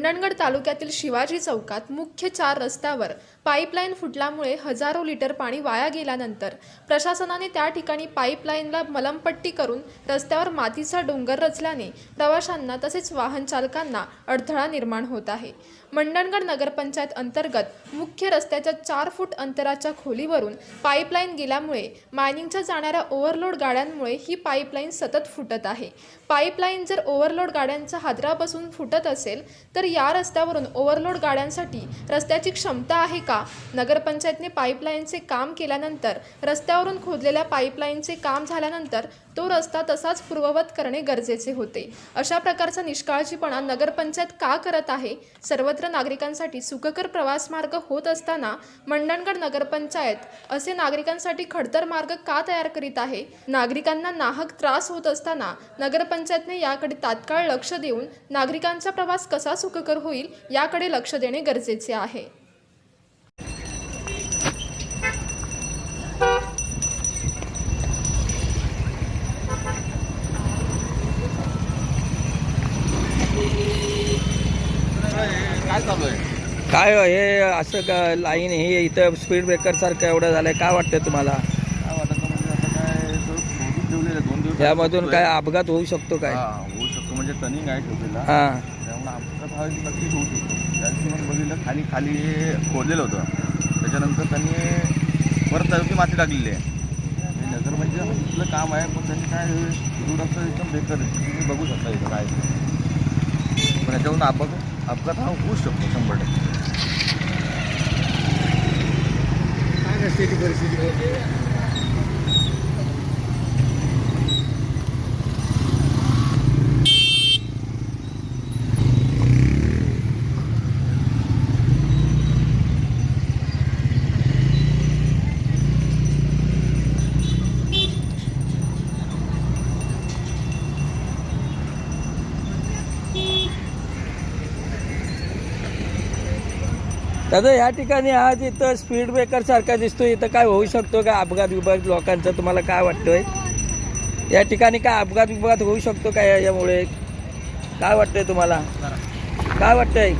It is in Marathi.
मंडणगड तालुक्यातील शिवाजी चौकात मुख्य चार रस्त्यावर पाईपलाईन फुटल्यामुळे हजारो लिटर पाणी वाया गेल्यानंतर प्रशासनाने त्या ठिकाणी पाईपलाईनला मलमपट्टी करून रस्त्यावर मातीचा डोंगर रचल्याने प्रवाशांना तसेच वाहन चालकांना अडथळा निर्माण होत आहे. मंडणगड नगरपंचायत अंतर्गत मुख्य रस्त्याच्या चार फूट अंतराच्या खोलीवरून पाईपलाईन गेल्यामुळे मायनिंगच्या जाणाऱ्या ओव्हरलोड गाड्यांमुळे ही पाईपलाईन सतत फुटत आहे. पाईपलाईन जर ओव्हरलोड गाड्यांचा हादरा बसून फुटत असेल तर या रस्त्यावरून ओव्हरलोड गाड्यांसाठी रस्त्याची क्षमता आहे का? नगरपंचायतने पाईपलाईनचे काम केल्यानंतर रस्त्यावरून खोदलेल्या पाईपलाईनचे काम झाल्यानंतर तो रस्ता तसाच पूर्ववत करणे गरजेचे होते. अशा प्रकारचा निष्काळजीपणा नगरपंचायत का करत आहे? सर्वत्र नागरिकांसाठी सुखकर प्रवास मार्ग होत असताना मंडणगड नगरपंचायत असे नागरिकांसाठी खडतर मार्ग का तयार करीत आहे? नागरिकांना नाहक त्रास होत असताना नगरपंचायतने याकडे तात्काळ लक्ष देऊन नागरिकांचा प्रवास कसा सुखकर होईल याकडे लक्ष देणे गरजेचे आहे. काय चालू आहे? काय हो, हे असं का लाईन हे इथं स्पीड ब्रेकर सारखं एवढं झालंय काय वाटतं तुम्हाला? काय वाटत म्हणजे आता काय दोन दिवस यामधून काय अपघात होऊ शकतो काय? हा होऊ शकतो म्हणजे टर्निंग आहे ठेवलेला. हा. त्यामुळे अपघात हा नक्कीच होऊ शकतो. त्या दिवशी मग बघितलं खाली खाली खोदलेलं होतं. त्याच्यानंतर त्यांनी परत त्यावरती माती टाकलेली आहे. हे नगर म्हणजे इथलं काम आहे पण त्यांनी काय रोड असं एकदम बेकार आहे. तुम्ही बघू शकता इथं काय आहे. पण याच्यावरून अपघात अपघात हा होऊ शकतो शंभर टक्के. काय परिस्थिती. दादा या ठिकाणी आज इथं स्पीड ब्रेकर सारखा दिसतो इथं काय होऊ शकतो का? अपघात विभाग लोकांचा तुम्हाला काय वाटतंय? या ठिकाणी काय अपघात विभाग होऊ शकतो का यामुळे? काय वाटतंय तुम्हाला? काय वाटतंय?